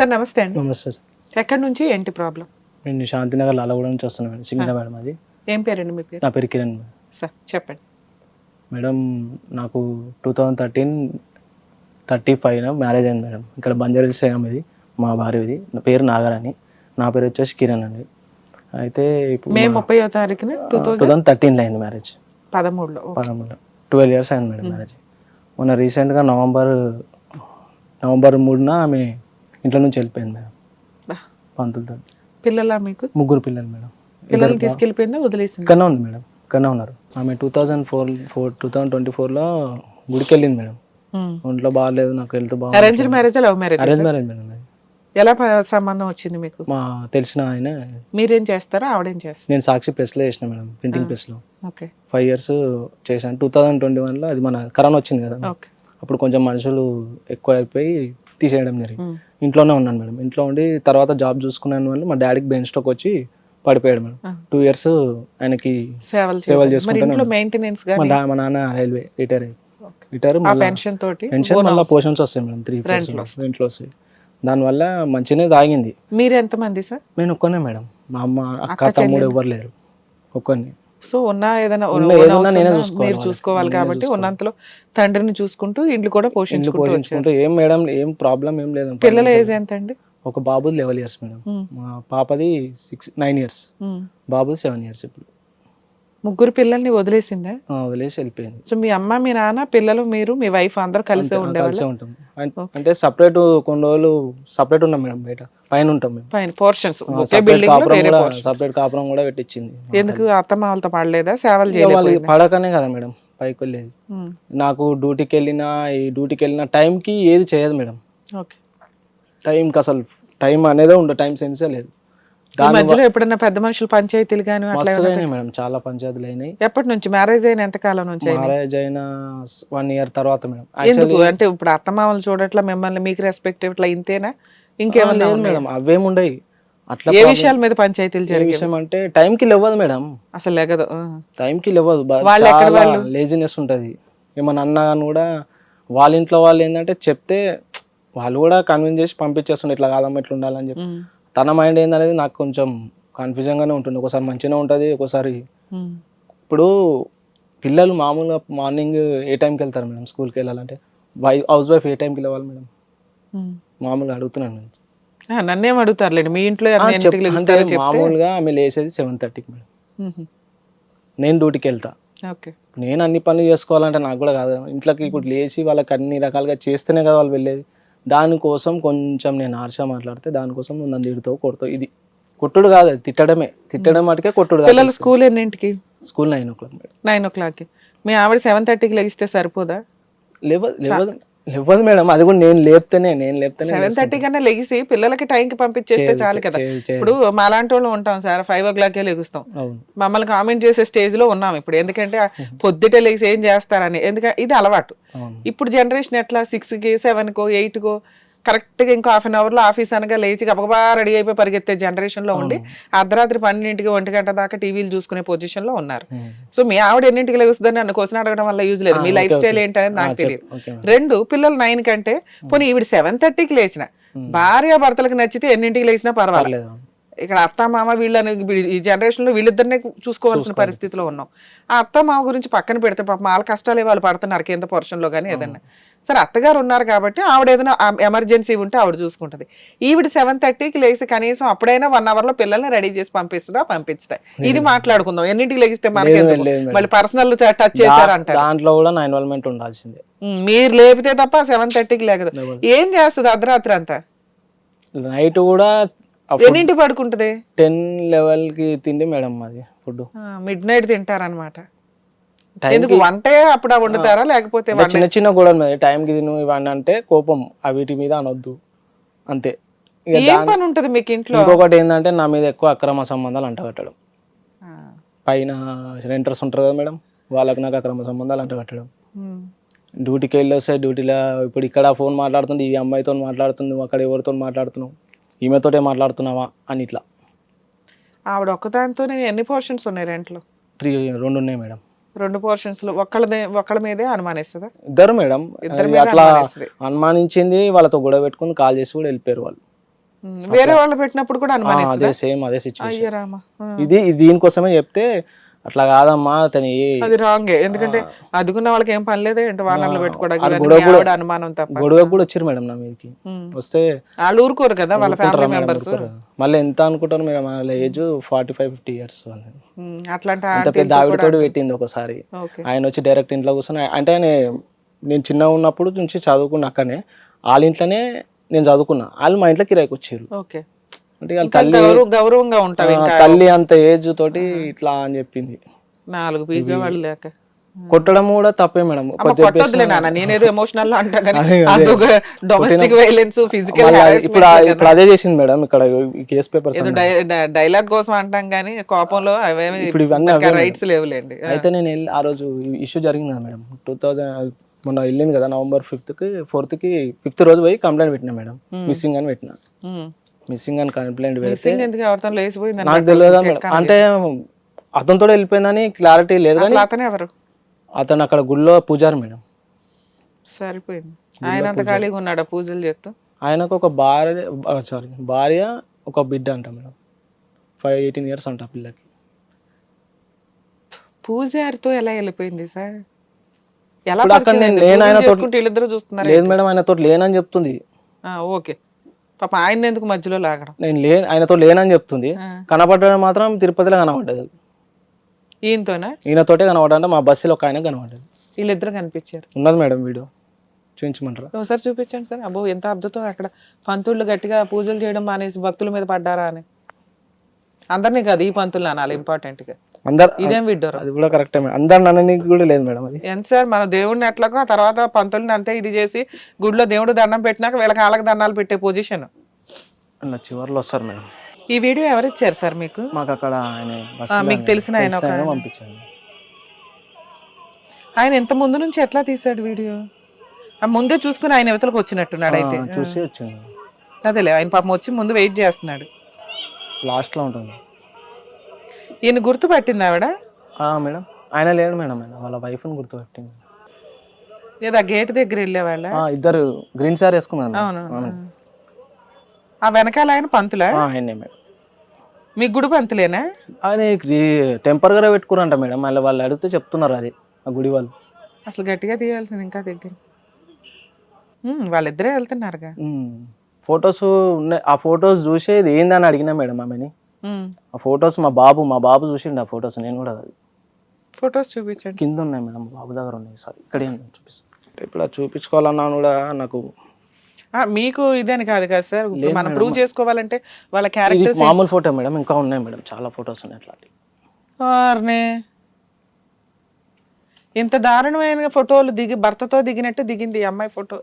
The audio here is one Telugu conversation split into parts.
సార్ నమస్తే అండి. నమస్తే సార్. ఎక్కడి నుంచి ఏంటి ప్రాబ్లం? నేను శాంతినగర్ లాలగూడ నుంచి వస్తున్నాను మేడం సిగ్నల్ మేడం అది ఏం పేరండి మీ పేరు? నా పేరు కిరణ్. సార్ చెప్పండి. మేడం నాకు two thousand thirteen thirty five marriage అయింది మేడం. ఇక్కడ బంజారీస్ ఇది మా భార్యది. నా పేరు నాగరాణి. నా పేరు వచ్చేసి కిరణ్ అండి. అయితే ఇప్పుడు మే ముప్పై తారీఖున టూ థౌజండ్ థర్టీన్లో అయింది మ్యారేజ్. పదమూడులో పదమూడులో. ట్వెల్వ్ ఇయర్స్ అయింది మేడం మ్యారేజ్. మొన్న రీసెంట్గా నవంబర్ నవంబర్ మూడున ఆమె ఇంట్లో నుంచి వెళ్ళిపోయింది మేడం. పంతులతో పిల్లలా మీకు? ముగ్గురు పిల్లలు మేడం. పిల్లల్ని తీసుకెళ్ళిపోయిందా? వదిలేసింది? ఇక్కడనే ఉంది మేడం. ఇక్కడనే ఉన్నారు. ఆమె two thousand four four two thousand twenty ఫోర్లో గుడికి వెళ్ళింది మేడం. ఒంట్లో బాగాలేదు నాకు హెల్త్ బాగా arranged marriage love marriage arrange marriage madam. ఎలా సంబంధం వచ్చింది మీకు? మా తెలిసిన ఆయన. మీరేం చేస్తారా ఆవిడేం చేస్తారు? నేను సాక్షి ప్రెస్లో చేసిన మేడం ప్రింటింగ్ ప్రెస్లో. ఓకే. ఫైవ్ ఇయర్స్ చేశాను. టూ థౌజండ్ ట్వంటీ వన్లో అది మన కరోనా వచ్చింది కదా. అప్పుడు కొంచెం మనుషులు ఎక్కువ అయిపోయి తీసేయడం జరిగింది. ఇంట్లోనే ఉన్నాను మేడం. ఇంట్లో ఉండి తర్వాత జాబ్ చూసుకున్నాను వల్ల మా డాడీకి బెయిన్ స్ట్రోక్ వచ్చి పడిపోయాడు మేడం. టూ ఇయర్స్ ఆయనకి సేవలు సేవలు చేసుకుంటూనే మా నాన్న రైల్వే రిటైర్ అయ్యి. రిటైర్ పెన్షన్ తోటి పెన్షన్ bonus. మళ్ళీ పోర్షన్స్ వస్తాయి మేడం. త్రీ ఇంట్లో వస్తాయి. దానివల్ల మంచిగానే తాగింది. మీరు ఎంతమంది సార్? నేను ఒక్కనే మేడం. మా అమ్మ అక్క తమ్ముడు? ఎవరు లేరు. ఒక్కని. సో ఉన్న ఏదైనా చూసుకోవాలి మీరు కాబట్టి. ఉన్నంతలో తండ్రిని చూసుకుంటూ ఇండ్లు కూడా పోషించుకుంటూ ఏం మేడం ఏం ప్రాబ్లం ఏం లేదు. పిల్లల ఏజ్ ఎంత అండి ఒక బాబుది లెవెల్ ఇయర్స్ మేడం. మా పాపది సిక్స్ నైన్ ఇయర్స్. బాబుది సెవెన్ ఇయర్స్ ఇప్పుడు. ముగ్గురు పిల్లల్ని వదిలేసిందా? వదిలేసి వెళ్ళిపోయింది. సో మీ అమ్మ మీ నాన్న పిల్లలు మీరు మీ వైఫ్ అందరూ కలిసే ఉండేవాళ్ళు? ఉంటాం. అంటే సపరేట్ కొన్ని రోజులు సపరేట్ ఉన్నాం మేడం బయట. పైన ఉంటాం మేము. పైన పోర్షన్స్ ఒకే సపరేట్ బిల్డింగ్లో కాపురం వేరే సపరేట్ కాపురం కూడా పెట్టించింది ఎందుకు? అత్తమ్మ వాళ్ళతో పడలేదా? సేవలు చేయలేదు పడకనే కదా మేడం పైకి వెళ్ళేది. నాకు డ్యూటీకి వెళ్ళినా ఈ డ్యూటీకి వెళ్ళిన టైంకి ఏది చేయదు మేడం. ఓకే. టైంకి అసలు టైం అనేదే ఉండదు టైం సెన్సే లేదు. ఈ మధ్యలో ఎప్పుడైనా పెద్ద మనుషులు పంచాయతీలు కానీ అట్లా మస్తుగా ఏమైనా అయినాయి మేడం చాలా పంచాయతీలు అయినాయి ఎప్పటి నుంచి? మ్యారేజ్ అయిన ఎంత కాలం నుంచి అయినాయి? మ్యారేజ్ అయిన వన్ ఇయర్ తర్వాత మేడం. ఎందుకు? అంటే ఇప్పుడు అత్తమామలు చూడట్లా మిమ్మల్ని మీకు రెస్పెక్ట్ ఇట్లా ఇంతేనా? ఇంకేమన్నా లేదు ఉన్నాయా? మేడం అవేం ఉండయి అట్లా ఏ problem- విషయాల మీద పంచాయతీలు ఏ జరిగాయి విషయం అంటే టైంకి లేవదు మేడం. అసలు లెగదు ఆ. టైంకి లేవదు వాళ్ళు ఎక్కడ వాళ్ళు? లేజినెస్ ఉంటుంది. ఏమన్నా అన్నా కానీ కూడా వాళ్ళ ఇంట్లో వాళ్ళు ఏంటంటే చెప్తే వాళ్ళు కూడా కన్విన్స్ చేసి పంపించేస్తుండే ఇట్లా కాదమ్మా ఇట్లా ఉండాలని చెప్పి. తన మైండ్ ఏందనేది నాకు కొంచెం కన్ఫ్యూజన్ గానే ఉంటుంది. ఒకసారి మంచిగానే ఉంటుంది ఒకసారి ఉమ్. ఇప్పుడు పిల్లలు మామూలుగా మార్నింగ్ ఏ టైంకి వెళ్తారు మేడం? స్కూల్కి వెళ్ళాలంటే? వై హౌస్ వైఫ్ ఏ టైంకి వెళ్ళాలి మేడం? ఉమ్. మామూలుగా అడుగుతున్నాను నేను. నన్నేం అడుగుతారులేండి? మీ ఇంట్లో మామూలుగా ఆమె లేసేది సెవెన్ థర్టీకి మేడం. ఉహు. నేను డ్యూటీకి వెళ్తా. ఓకే. నేను అన్ని పనులు చేసుకోవాలంటే నాకు కూడా కాదు. ఇంట్లోకి ఇప్పుడు లేచి వాళ్ళకి అన్ని రకాలుగా చేస్తేనే కదా వాళ్ళు వెళ్ళేది. దానికోసం కొంచెం నేను ఆర్ష మాట్లాడితే దానికోసం నువ్వు నన్ను తిడుతావు కొడతావు. ఇది కొట్టుడు కాదు తిట్టడమే. తిట్టడం మటుకే కొట్టుడు పిల్లలు స్కూల్ ఎన్నింటికి school nine o'clock nine ఓ క్లాక్కి మీ ఆవిడ సెవెన్ థర్టీకి లెగిస్తే సరిపోదా? లేవదు లేవదు. లేవదు మేడం అది కూడా నేను లేపితేనే నేను లేపితేనే సెవెన్ థర్టీ కన్నా లెగిసి పిల్లలకి టైంకి పంపించేస్తే చేయదు, చాలు కదా. ఇప్పుడు మాలాంటి వాళ్ళు ఉంటాం సార్ ఫైవ్ ఓ క్లాకే లెగుస్తాం. మమ్మల్ని కామెంట్ చేసే స్టేజ్లో ఉన్నాం ఇప్పుడు. ఎందుకంటే పొద్దుటే లేచి ఏం చేస్తారని. ఎందుకంటే ఇది అలవాటు. ఇప్పుడు జనరేషన్ ఎట్లా? సిక్స్కి సెవెన్ కో ఎయిట్ కో? కరెక్ట్గా ఇంకో హాఫ్ అన్ అవర్లో ఆఫీస్ అనగా లేచి గబగబా రెడీ అయిపోయి పరిగెత్తే జనరేషన్లో ఉండి అర్ధరాత్రి పన్నెండింటికి ఒంటి గంట దాకా టీవీలు చూసుకునే పొజిషన్లో ఉన్నారు. సో మీ ఆవిడ ఎన్నింటికి లెగుస్తుందని నన్ను క్వశ్చన్ అడగడం వల్ల యూజ్ లేదు మీ లైఫ్ స్టైల్. ఏంటనేది నాకు. తెలియదు. రెండు పిల్లలు నైన్ కంటే పోనీ ఈవిడ సెవెన్ థర్టీకి లేచిన భార్య భర్తలకు నచ్చితే ఎన్నింటికి లేచినా పర్వాలేదు ఇక్కడ అత్త మామ వీళ్ళని ఈ జనరేషన్లో వీళ్ళిద్దరినే చూసుకోవాల్సిన పరిస్థితిలో ఉన్నాం. ఆ అత్త మామ గురించి పక్కన పెడితే పాపం వాళ్ళ కష్టాలే వాళ్ళు పడుతున్నారు కింద పోర్షన్లో కానీ ఏదన్నా. సరే అత్తగారు ఉన్నారు కాబట్టి ఆవిడ ఏదైనా ఎమర్జెన్సీ ఉంటే ఆవిడ చూసుకుంటది. ఈవిడ సెవెన్ థర్టీకి లేచి కనీసం అప్పుడైనా వన్ అవర్లో పిల్లల్ని రెడీ చేసి పంపిస్తుందా? పంపిస్తుందా ఇది మాట్లాడుకుందాం. ఎన్నింటికి లెగిస్తే మనకి. మళ్ళీ పర్సనల్ టచ్ చేశారంటారు. దాంట్లో కూడా నా ఇన్వాల్వ్మెంట్ ఉండాల్సిందే. మీరు లేపితే తప్ప సెవెన్ థర్టీకి లేకదు. ఏం చేస్తుంది అర్ధరాత్రి అంతా? నైట్ కూడా ఎన్నింటి పడుకుంటది? టెన్ లెవెల్కి తిండి మేడం మాది ఫుడ్ మిడ్ నైట్ తింటారనమాట ఎందుకు వంటే అప్పుడు వండుతారా? లేకపోతే చిన్న చిన్న గొడవలు మీద టైంకి తిను ఇవన్నీ అంటే కోపం. వీటి మీద అనొద్దు. అంతే. ఏం పని ఉంటది మీకు ఇంట్లో? ఇంకొకటి ఏంటంటే నా మీద ఎక్కువ అక్రమ సంబంధాలు అంటగట్టడం పైన రెంటర్స్ ఉంటారు కదా మేడం? వాళ్ళకి నాకు అక్రమ సంబంధాలు అంటగట్టడం డ్యూటీకి వెళ్ళి వస్తే డ్యూటీలో ఇప్పుడు ఇక్కడ ఫోన్ మాట్లాడుతుంది ఈ అమ్మాయితో మాట్లాడుతుంది అక్కడ ఎవరితో మాట్లాడుతున్నావు? ఈమెతోటే మాట్లాడుతున్నావా అని ఇట్లా. ఆవిడ ఒక్కదానితోనే ఎన్ని పోర్షన్స్ ఉన్నాయి రెంట్లో? త్రీ రెండు ఉన్నాయి మేడం. రెండు పోర్షన్స్లో ఒక్కళ్ళదే ఒక్కళ్ళ మీదే అనుమానిస్తుందా? ఇద్దరు మేడం. ఇద్దరి అట్లా అనుమానిస్తుంది. అనుమానించింది వాళ్ళతో గొడవ పెట్టుకుని కాల్ చేసి కూడా వెళ్ళిపోయారు వాళ్ళు. వేరే వాళ్ళు పెట్టినప్పుడు కూడా ఆ, అదే అనుమానిస్తుందా? సేమ్ అదే సిచ్యువేషన్ ఇది దీనికోసమే చెప్తే అట్లా కాదమ్మా అతని అది రాంగే ఎందుకంటే అదుకున్న వాళ్ళకి ఏం పని లేదే? ఏంటి ఆ, పెట్టుకోవడానికి అనుమానం తప్ప. గొడవ కూడా వచ్చారు మేడం నా మీదకి. వస్తే వాళ్ళు ఊరుకోరు కదా వాళ్ళ ఫ్యామిలీ మెంబర్స్? మళ్ళీ ఎంత అనుకుంటారు మేడం వాళ్ళ age forty five fifty years అట్లాంటి పెద్ద పెట్టింది ఒకసారి. ఆయన వచ్చి డైరెక్ట్ ఇంట్లో కూర్చొని అంటే నేను చిన్నగా ఉన్నప్పుడు నుంచి చదువుకున్న అక్కనే వాళ్ళ ఇంట్లోనే నేను చదువుకున్నా. వాళ్ళు మా ఇంట్లో కిరాయికి వచ్చారు. ఓకే. అంటే తల్లి గౌరవ గౌరవంగా ఉంటావు తల్లి అంత ఏజ్ తోటి ఇట్లా అని చెప్పింది. నాలుగు పీకే వాళ్ళు లేక కొట్టడం కూడా తప్పే మేడం. కొట్టొద్దులే నాన్న నేనేదో ఎమోషనల్ అంటా కానీ అదే, అదే. అదొక డొమెస్టిక్ వైలెన్స్ ఫిజికల్ ఇప్పుడు అదే చేసింది మేడం ఇక్కడ కేస్ పేపర్స్ ఏదో డైలాగ్ కోసం అంటాం కానీ కోపంలో అవేమి ఇప్పుడు ఇవన్నీ రైట్స్ లేవులేండి. అయితే నేను వెళ్ళి ఆ రోజు ఇష్యూ జరిగింది మేడం. టూ థౌజండ్ మొన్న వెళ్ళింది కదా నవంబర్ ఫిఫ్త్కి ఫోర్త్కి ఫిఫ్త్ రోజు పోయి కంప్లైంట్ పెట్టినా మేడం. మిస్సింగ్ అని పెట్టిన. మిస్సింగ్ అని కంప్లైంట్ ఎందుకు? ఎవరితో లేచిపోయింది నాకు తెలియదు మేడం అంటే అతనితో వెళ్ళిపోయిందని క్లారిటీ లేదు కానీ అతనే ఎవరు? అతను అక్కడ గుడిలో పూజారి మేడం. సరిపోయింది. ఆయన అంత ఖాళీగా ఉన్నాడు పూజలు చేస్తూ? ఆయనకు ఒక భార్య సారీ భార్య ఒక బిడ్డ అంట మేడం. ఫైవ్ ఎయిటీన్ ఇయర్స్ అంట పిల్లకి. పూజారితో ఎలా వెళ్ళిపోయింది సార్? ఎలా నేను- వీళ్ళిద్దరూ చూస్తున్నారు లేదు మేడం ఆయనతో లేనని చెప్తుంది. ఓకే. పాప ఆయన ఎందుకు మధ్యలో లాగడం? నేను లే ఆయనతో లేనని చెప్తుంది. కనపడడం మాత్రం తిరుపతిలో కనపడ్డది ఈయనతోనా? ఈయనతోటే కనపడంటే మా బస్సులో ఒక ఆయన కనపడ్డది వీళ్ళిద్దరు కనిపించారు. ఉన్నది మేడం వీడియో. చూపించమంటారా? ఒకసారి చూపించండి సార్. అబ్బో ఎంత అద్భుతం అక్కడ. పంతుళ్ళు గట్టిగా పూజలు చేయడం మానేసి భక్తుల మీద పడ్డారా అని. అందరినీ కాదు ఈ పంతులు అనాలి ఇంపార్టెంట్గా. అందరు ఇదేం విడ్డోరు? అది కూడా కరెక్టే మేడం అందరు నన్ననికి కూడా లేదు మేడం అది. ఎంత సార్ మన దేవుడిని ఎట్లాగో ఆ తర్వాత పంతుల్ని అంతే ఇది చేసి గుడిలో దేవుడు దండం పెట్టినాక వీళ్ళ కాళ్ళకి దండాలు పెట్టే పొజిషన్ అలా చివర్లో వస్తారు మేడం. ఈ వీడియో ఎవరిచ్చారు సార్ మీకు? మాకు అక్కడ ఆయన ఆ, మీకు తెలిసిన ఆయన ఒక ఆయన. ఇంత ముందు నుంచి ఎట్లా తీసాడు వీడియో? ఆ ముందే చూసుకుని ఆయన యువతలకు వచ్చినట్టున్నాడు అయితే. ఆ, చూసి వచ్చింది అదేలే ఆయన పాపం వచ్చి ముందు వెయిట్ చేస్తున్నాడు. లాస్ట్లో ఉంటుంది. ఈయన గుర్తు పట్టింది ఆవిడ మేడం. ఆయన లేడు మేడం ఆయన. వాళ్ళ వైఫ్ని గుర్తుపెట్టింది లేదా గేట్ దగ్గర వెళ్ళేవాళ్ళ? ఇద్దరు గ్రీన్ సార్ వేసుకున్నాను అవును? ఆ వెనకాల ఆయన పంతులా? ఆయనే మేడం. మీ గుడి పంతులేనా? ఆయన టెంపర్గా పెట్టుకురంట మేడం. మళ్ళీ వాళ్ళు అడిగితే చెప్తున్నారు అది ఆ గుడి వాళ్ళు. అసలు గట్టిగా తీయాల్సింది ఇంకా దగ్గర. వాళ్ళిద్దరే వెళ్తున్నారుగా. ఫొటోస్ ఉన్నాయి. ఆ ఫొటోస్ చూసి ఇది ఏందని అడిగినా మేడం ఆమెని. ఆ ఫొటోస్ మా బాబు మా బాబు చూసిండు ఆ ఫొటోస్ నేను కూడా ఫొటోస్ చూపించండి. కింద ఉన్నాయి మేడం మా బాబు దగ్గర ఉన్నాయి. సార్ ఇక్కడే చూపిస్తాను ఇప్పుడు అది చూపించుకోవాలన్నా కూడా నాకు ఆ, మీకు ఇదని కాదు కదా సార్? మనం. ప్రూవ్ చేసుకోవాలంటే వాళ్ళ ఇది క్యారెక్టర్స్ మామూలు ఫోటో మేడం ఇంకా ఉన్నాయి మేడం చాలా ఫొటోస్ ఉన్నాయి అట్లాంటివి ఇంత దారుణమైన ఫోటోలు దిగి భర్తతో దిగినట్టు దిగింది ఈ అమ్మాయి ఫోటో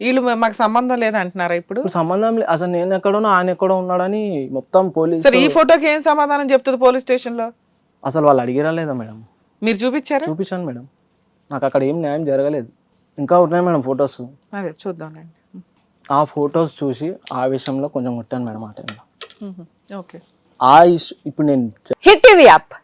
వీళ్ళు మాకు సంబంధం లేదు అంటున్నారా ఇప్పుడు సంబంధం లేదు అసలు నేను ఎక్కడో ఆయన ఎక్కడో ఉన్నాడని మొత్తం పోలీస్ సరే ఈ ఫోటోకి ఏం సమాధానం చెప్తుంది పోలీస్ స్టేషన్లో అసలు వాళ్ళు అడిగిరా లేదా మేడం? మీరు చూపించారా? చూపించాను మేడం. నాకు అక్కడ ఏం న్యాయం జరగలేదు. ఇంకా ఉన్నాయి మేడం ఫొటోస్. అదే చూద్దాంలేండి ఆ ఫొటోస్ చూసి ఆ విషయంలో కొంచెం కొట్టాను మేడం ఆ టైంలో. ఓకే. ఆ ఇష్యూ ఇప్పుడు నేను హిట్ టీవీ యాప్.